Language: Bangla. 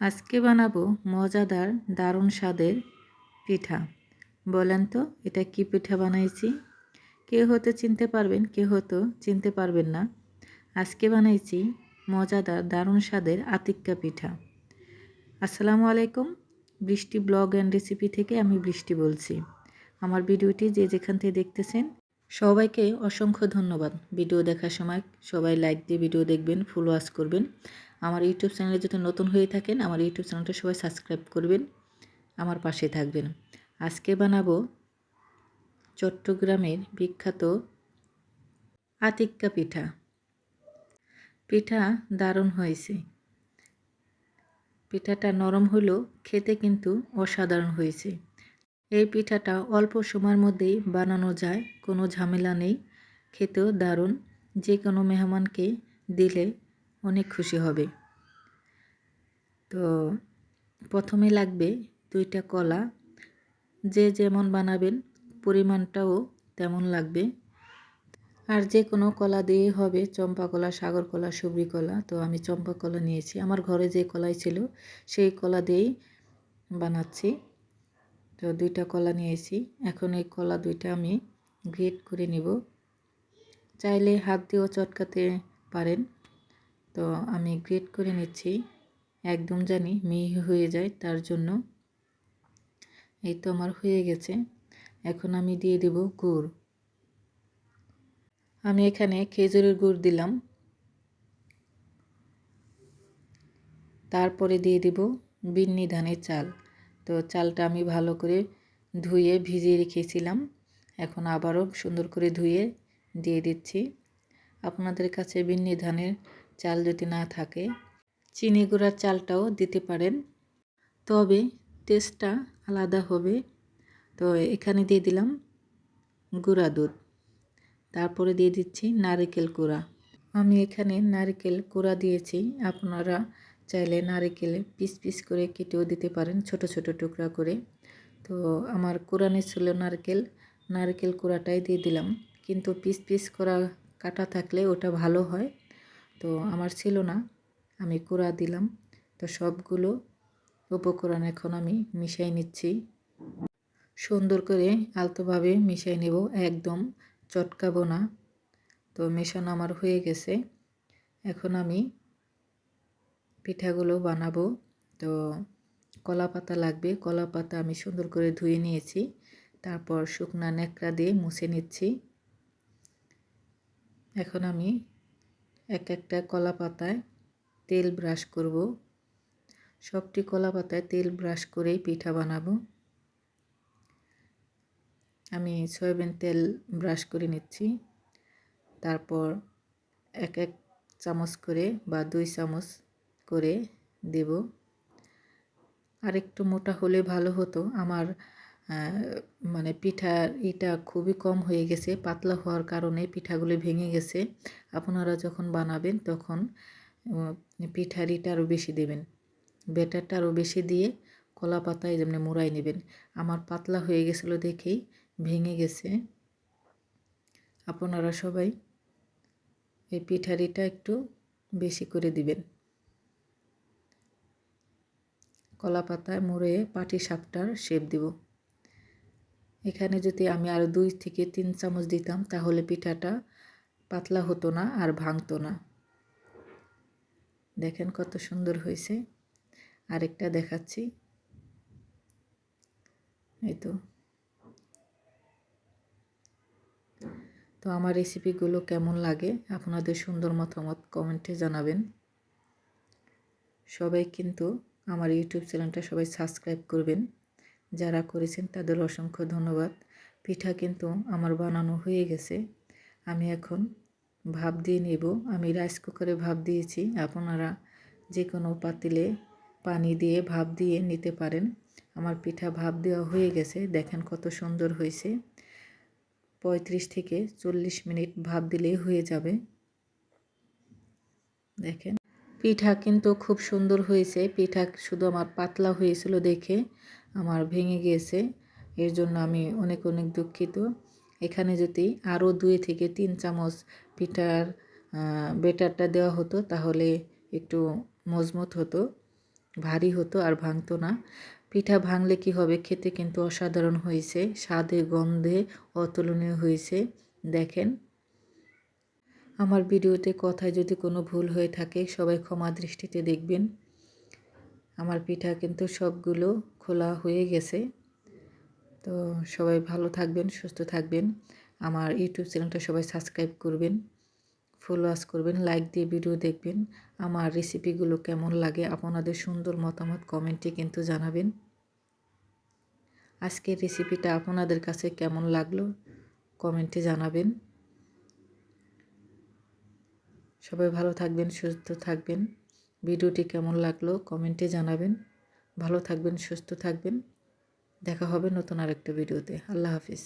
আজকে বানাবো মজাদার দারুণ স্বাদের পিঠা। বলেন তো, এটা কি পিঠা বানাইছি? কেউ হয়তো চিনতে পারবেন, কেউ হয়তো চিনতে পারবেন না। আজকে বানাইছি মজাদার দারুণ স্বাদের আতিক্কা পিঠা। আসসালামু আলাইকুম। বৃষ্টি ব্লগ অ্যান্ড রেসিপি থেকে আমি বৃষ্টি বলছি। আমার ভিডিওটি যে যেখান থেকে দেখতেছেন, সবাইকে অসংখ্য ধন্যবাদ। ভিডিও দেখার সময় সবাই লাইক দিয়ে ভিডিও দেখবেন ফুল ওয়াশ করবেন। আমার ইউটিউব চ্যানেলে যদি নতুন হয়ে থাকেন, আমার ইউটিউব চ্যানেলটা সবাই সাবস্ক্রাইব করবেন, আমার পাশে থাকবেন। আজকে বানাবো চট্টগ্রামের বিখ্যাত আতিক্কা পিঠা। পিঠা দারুণ হয়েছে। পিঠাটা নরম হলেও খেতে কিন্তু অসাধারণ হয়েছে। এই পিঠাটা অল্প সময়ের মধ্যেই বানানো যায়, কোনো ঝামেলা নেই, খেতেও দারুণ। যে কোনো মেহমানকে দিলে অনেক খুশি হবে। তো প্রথমে লাগবে দুইটা কলা। যে যেমন বানাবেন, পরিমাণটাও তেমন লাগবে। আর যে কোনো কলা দিয়ে হবে, চম্পা কলা, সাগর কলা সবরি কলা। তো আমি চম্পা কলা নিয়েছি। আমার ঘরে যে কলাই ছিল, সেই কলা দিয়েই বানাচ্ছি। তো দুইটা কলা নিয়েছি। এখন এই কলা দুইটা আমি গ্রেট করে নেব। চাইলে হাত দিয়েও চটকাতে পারেন। তো আমি গ্রেট করে নিচ্ছি। একদম জানি মিহি হয়ে যায় তার জন্য। এই তো আমার হয়ে গেছে। এখন আমি দিয়ে দেব গুড়। আমি এখানে খেজুরের গুড় দিলাম। তারপরে দিয়ে দেব বিন্নি ধানের চাল। তো চালটা আমি ভালো করে ধুয়ে ভিজিয়ে রেখেছিলাম। এখন আবারও সুন্দর করে ধুয়ে দিয়ে দিচ্ছি। আপনাদের কাছে বিন্নি ধানের চাল যদি না থাকে, চিনি গুঁড়ার চালটাও দিতে পারেন। তবে টেস্টটা আলাদা হবে। তো এখানে দিয়ে দিলাম গুঁড়া দুধ। তারপরে দিয়ে দিচ্ছি নারিকেল কুড়া আমি এখানে নারিকেল কুড়া দিয়েছি। আপনারা চাইলে নারিকেল পিস পিস করে কেটেও দিতে পারেন, ছোট ছোট টুকরা করে। তো আমার কোরআনে ছিল নারকেল। নারকেল কুড়াটাই দিয়ে দিলাম। কিন্তু পিস পিস করা কাটা থাকলে ওটা ভালো হয়। তো আমার ছিল না, আমি কুড়া দিলাম। তো সবগুলো উপকরণ এখন আমি মিশাই নিচ্ছি। সুন্দর করে আলতোভাবে মিশাই নেব, একদম চটকাবো না। তো মেশানো আমার হয়ে গেছে। এখন আমি পিঠাগুলো বানাবো। তো কলা পাতা লাগবে কলা পাতা আমি সুন্দর করে ধুয়ে নিয়েছি। তারপর শুকনা ন্যাকড়া দিয়ে মুছে নিচ্ছি। এখন আমি এক একটা কলা পাতায় তেল ব্রাশ করব। সবটি কলা পাতায় তেল ব্রাশ করেই পিঠা বানাবো। আমি সয়াবিন তেল ব্রাশ করে নিচ্ছি। তারপর এক এক চামচ করে বা দুই চামচ করে দেব। আর একটু মোটা হলে ভালো হতো। আমার মানে পিঠার এটা খুবই কম হয়ে গেছে, পাতলা হওয়ার কারণে পিঠাগুলি ভেঙে গেছে। আপনারা যখন বানাবেন তখন পিঠার ইটা আরও বেশি দেবেন। ব্যাটারটা আরও বেশি দিয়ে কলা পাতায় যেমনি মোড়াই নেবেন। আমার পাতলা হয়ে গেছিল দেখেই ভেঙে গেছে। আপনারা সবাই এই পিঠারিটা একটু বেশি করে দিবেন। কলা পাতায় মুড়ে পাটি সাপটার শেপ দিব। এখানে যদি আমি আরও দুই থেকে তিন চামচ দিতাম, তাহলে পিঠাটা পাতলা হতো না আর ভাঙতো না। দেখেন কত সুন্দর হয়েছে। আরেকটা দেখাচ্ছি। এই তো। তো আমার রেসিপিগুলো কেমন লাগে, আপনাদের সুন্দর মতামত কমেন্টে জানাবেন। সবাই কিন্তু আমার ইউটিউব চ্যানেলটা সবাই সাবস্ক্রাইব করবেন। যারা করেছেন তাদের অসংখ্য ধন্যবাদ। পিঠা কিন্তু আমার বানানো হয়ে গেছে। আমি এখন ভাপ দিয়ে নেব। আমি রাইস কুকারে ভাপ দিয়েছি। আপনারা যে কোনো পাতিলে পানি দিয়ে ভাপ দিয়ে নিতে পারেন। আমার পিঠা ভাপ দেওয়া হয়ে গেছে। দেখেন কত সুন্দর হয়েছে। পঁয়ত্রিশ থেকে চল্লিশ মিনিট ভাপ দিলেই হয়ে যাবে। দেখেন। পিঠা কিন্তু খুব সুন্দর হয়েছে। পিঠা শুধু আমার পাতলা হয়েছিল দেখে। আমার ভেঙে গিয়েছে। এর জন্য আমি অনেক অনেক দুঃখিত। এখানে যদি আরও দুই থেকে তিন চামচ পিঠার বেটারটা দেওয়া হতো, তাহলে একটু মজবুত হতো, ভারী হতো আর ভাঙতো না। পিঠা ভাঙলে কি হবে? খেতে কিন্তু অসাধারণ হয়েছে। স্বাদে, গন্ধে অতুলনীয় হয়েছে। দেখেন। আমার ভিডিওতে কথায় যদি কোনো ভুল হয়ে থাকে, সবাই ক্ষমা দৃষ্টিতে দেখবেন। আমার পিঠা কিন্তু সবগুলো খোলা হয়ে গেছে। তো সবাই ভালো থাকবেন, সুস্থ থাকবেন। আমার ইউটিউব চ্যানেলটা সবাই সাবস্ক্রাইব করবেন ফলোয়ার্স করবেন লাইক দিয়ে ভিডিও দেখবেন। আমার রেসিপিগুলো কেমন লাগে, আপনাদের সুন্দর মতামত কমেন্টে কিন্তু জানাবেন। আজকের রেসিপিটা আপনাদের কাছে কেমন লাগল, কমেন্টে জানাবেন। সবাই ভালো থাকবেন, সুস্থ থাকবেন। ভিডিওটি কেমন লাগল, কমেন্টে জানাবেন। ভালো থাকবেন সুস্থ থাকবেন। দেখা হবে নতুন আরেকটা ভিডিওতে। আল্লাহ হাফিজ।